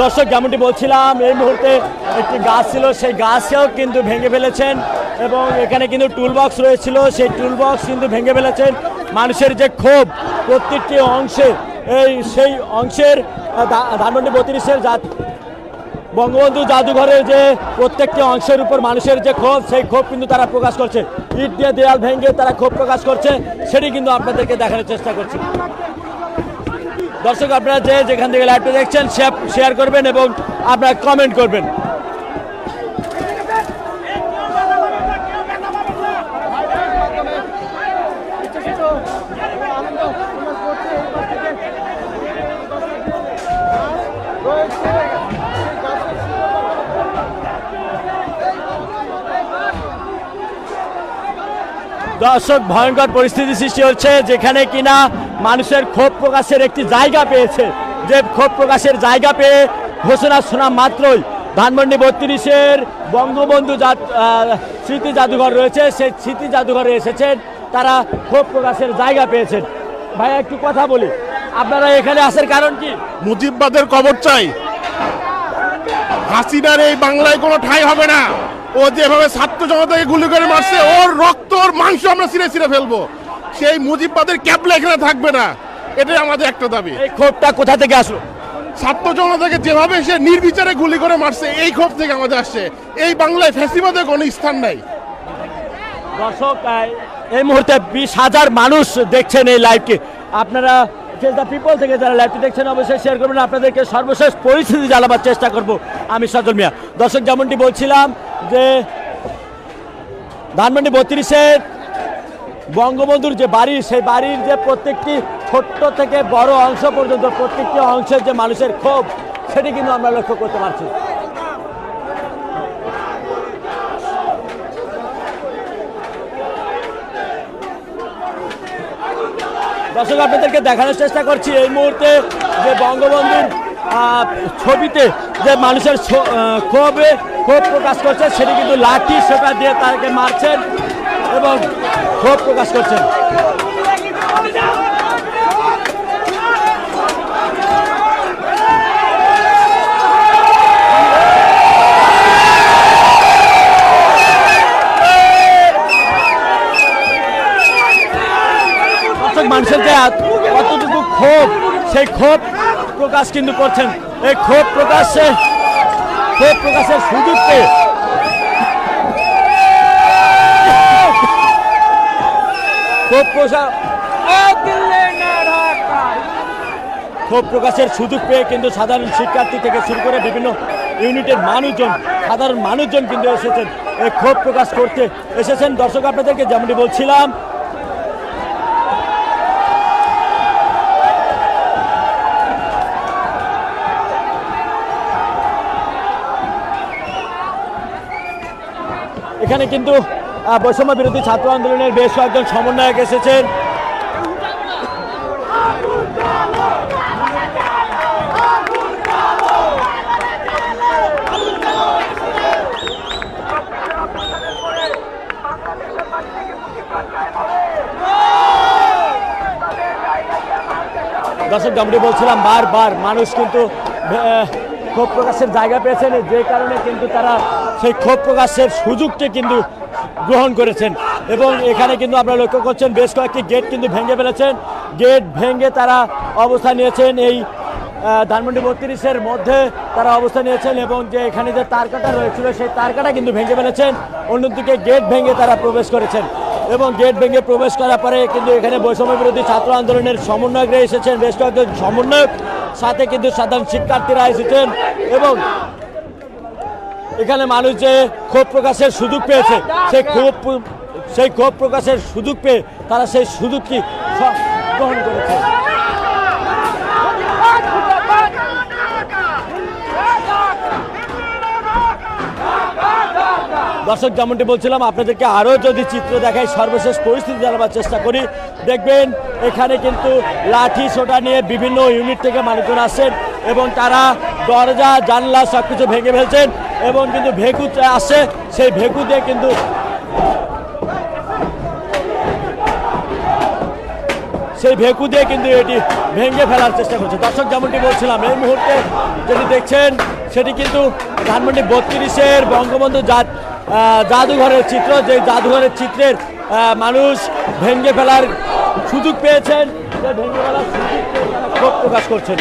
দর্শক, যেমনটি বলছিলাম, এই মুহূর্তে একটি গাছ ছিল, সেই গাছকেও কিন্তু ভেঙে ফেলেছেন এবং এখানে কিন্তু টুল বক্স রয়েছিল, সেই টুল বক্স কিন্তু ভেঙে ফেলেছেন। মানুষের যে ক্ষোভ প্রত্যেকটি অংশে এই সেই অংশের ধানমন্ডি বত্রিশের জাত বঙ্গবন্ধু জাদুঘরের যে প্রত্যেকটি অংশের উপর মানুষের যে ক্ষোভ, সেই ক্ষোভ কিন্তু তারা প্রকাশ করছে। ইট দিয়ে দেয়াল ভেঙে তারা ক্ষোভ প্রকাশ করছে, সেটি কিন্তু আপনাদেরকে দেখানোর চেষ্টা করছে। দর্শক, আপনারা যে যেখান থেকে লাইভটা দেখছেন শেয়ার করবেন এবং আপনারা কমেন্ট করবেন। দর্শক, ভয়ঙ্কর পরিস্থিতি সৃষ্টি হচ্ছে যেখানে কিনা মানুষের ক্ষোভ প্রকাশের একটি জায়গা পেয়েছে। যে ক্ষোভ প্রকাশের জায়গা পেয়ে ঘোষণা শোনা মাত্রই ধানমন্ডি বত্রিশের বঙ্গবন্ধু স্মৃতি জাদুঘর রয়েছে। সেই স্মৃতি জাদুঘরে এসেছেন, তারা ক্ষোভ প্রকাশের জায়গা পেয়েছেন। ভাই একটু কথা বলি। আপনারা এখানে আসার কারণ কি? মুজিববাদের কবর চাই। হাসিনার এই বাংলায় কোনো ঠাই হবে না। ও যেভাবে ছাত্র জনতাকে গুলি করে মারছে ওর রক্ত ওর মাংস আমরা ছিঁড়ে ছিঁড়ে ফেলব। সেই মুজিববাদের ক্যাপলা এখানে থাকবে না। এটাই আমাদের একটা দাবি। এই ক্ষোভটা কোথা থেকে আসলো? ছাত্র জনতাকে যেভাবে সে নির্বিচারে গুলি করে মারছে এই ক্ষোভ থেকে আমাদের আসছে। এই বাংলায় ফ্যাসিবাদের কোনো স্থান নাই। দর্শক এই মুহূর্তে বিশ হাজার মানুষ দেখছেন এই লাইভকে আপনারা দ্য পিপল থেকে যারা লাইভটি দেখছেন, অবশ্যই শেয়ার করবেন। আপনাদেরকে সর্বশেষ পরিস্থিতি জানাবার চেষ্টা করব আমি সজল মিয়া। দর্শক, যেমনটি বলছিলাম যে ধানমন্ডি বত্রিশের বঙ্গবন্ধুর যে বাড়ি, সেই বাড়ির যে প্রত্যেকটি ছোট্ট থেকে বড় অংশ পর্যন্ত প্রত্যেকটি অংশের যে মানুষের ক্ষোভ, সেটি কিন্তু আমরা লক্ষ্য করতে পারছি। দর্শক, আপনাদেরকে দেখানোর চেষ্টা করছি এই মুহূর্তে যে বঙ্গবন্ধুর ছবিতে যে মানুষের ক্ষোভে ক্ষোভ প্রকাশ করছে, সেটি কিন্তু লাঠি সেটা দিয়ে তাকে মারছেন এবং ক্ষোভ প্রকাশ করছেন দর্শক মানুষের যে কতটুকু ক্ষোভ, সেই ক্ষোভ প্রকাশ কিন্তু করছেন। এই ক্ষোভ প্রকাশে, ক্ষোভ প্রকাশের সুযোগ পেয়ে ক্ষোভ প্রকাশ ক্ষোভ প্রকাশের সুযোগ পেয়ে কিন্তু সাধারণ শিক্ষার্থী থেকে শুরু করে বিভিন্ন ইউনিটের মানুষজন, সাধারণ মানুষজন কিন্তু এসেছেন। এই ক্ষোভ প্রকাশ করতে এসেছেন। দর্শক, আপনাদেরকে যেমনটি বলছিলাম এখানে কিন্তু বৈষম্য বিরোধী ছাত্র আন্দোলনের বেশ কয়েকজন সমন্বয়ক এসেছেন। দর্শক যেমনটি বলছিলাম, বারবার মানুষ কিন্তু ক্ষোভ প্রকাশের জায়গা পেয়েছেন। যে কারণে কিন্তু তারা সেই ক্ষোভ প্রকাশের সুযোগটি কিন্তু গ্রহণ করেছেন। এবং এখানে কিন্তু আপনারা লক্ষ্য করছেন, বেশ কয়েকটি গেট কিন্তু ভেঙে ফেলেছেন। গেট ভেঙে তারা অবস্থান নিয়েছেন এই ধানমন্ডি বত্রিশের মধ্যে তারা অবস্থান নিয়েছেন এবং যে এখানে যে তারকাটা রয়েছিল, সেই তারকাটা কিন্তু ভেঙে ফেলেছেন। অন্যদিকে গেট ভেঙে তারা প্রবেশ করেছেন। এবং গেট ভেঙে প্রবেশ করার পরে কিন্তু এখানে বৈষম্য বিরোধী ছাত্র আন্দোলনের সমন্বয়করা এসেছেন, বেশ কয়েকজন সমন্বয়ক সাথে কিন্তু সাধারণ শিক্ষার্থীরা এসেছেন। এবং এখানে মানুষ যে ক্ষোভ প্রকাশের সুযোগ পেয়েছে, সেই ক্ষোভ সেই ক্ষোভ প্রকাশের সুযোগ পেয়ে তারা সেই সুযোগটি গ্রহণ করেছে। দর্শক, যেমনটি বলছিলাম, আপনাদেরকে আরও যদি চিত্র দেখাই, সর্বশেষ পরিস্থিতি জানাবার চেষ্টা করি। দেখবেন, এখানে কিন্তু লাঠি সোটা নিয়ে বিভিন্ন ইউনিট থেকে মানুষজন আসছেন এবং তারা দরজা, জানলা সব কিছু ভেঙে ফেলছেন। এবং কিন্তু ভেকু আসছে সেই ভেকু দিয়ে কিন্তু সেই ভেকু দিয়ে কিন্তু এটি ভেঙে ফেলার চেষ্টা করছে। দর্শক, যেমনটি বলছিলাম, এই মুহূর্তে যেটি দেখছেন, সেটি কিন্তু ধানমন্ডি বত্রিশের বঙ্গবন্ধু জাত জাদুঘরের চিত্র। যে জাদুঘরের চিত্রের মানুষ ভেঙে ফেলার সুযোগ পেয়েছেন ভেঙে ফেলার সুযোগ প্রকাশ করছেন।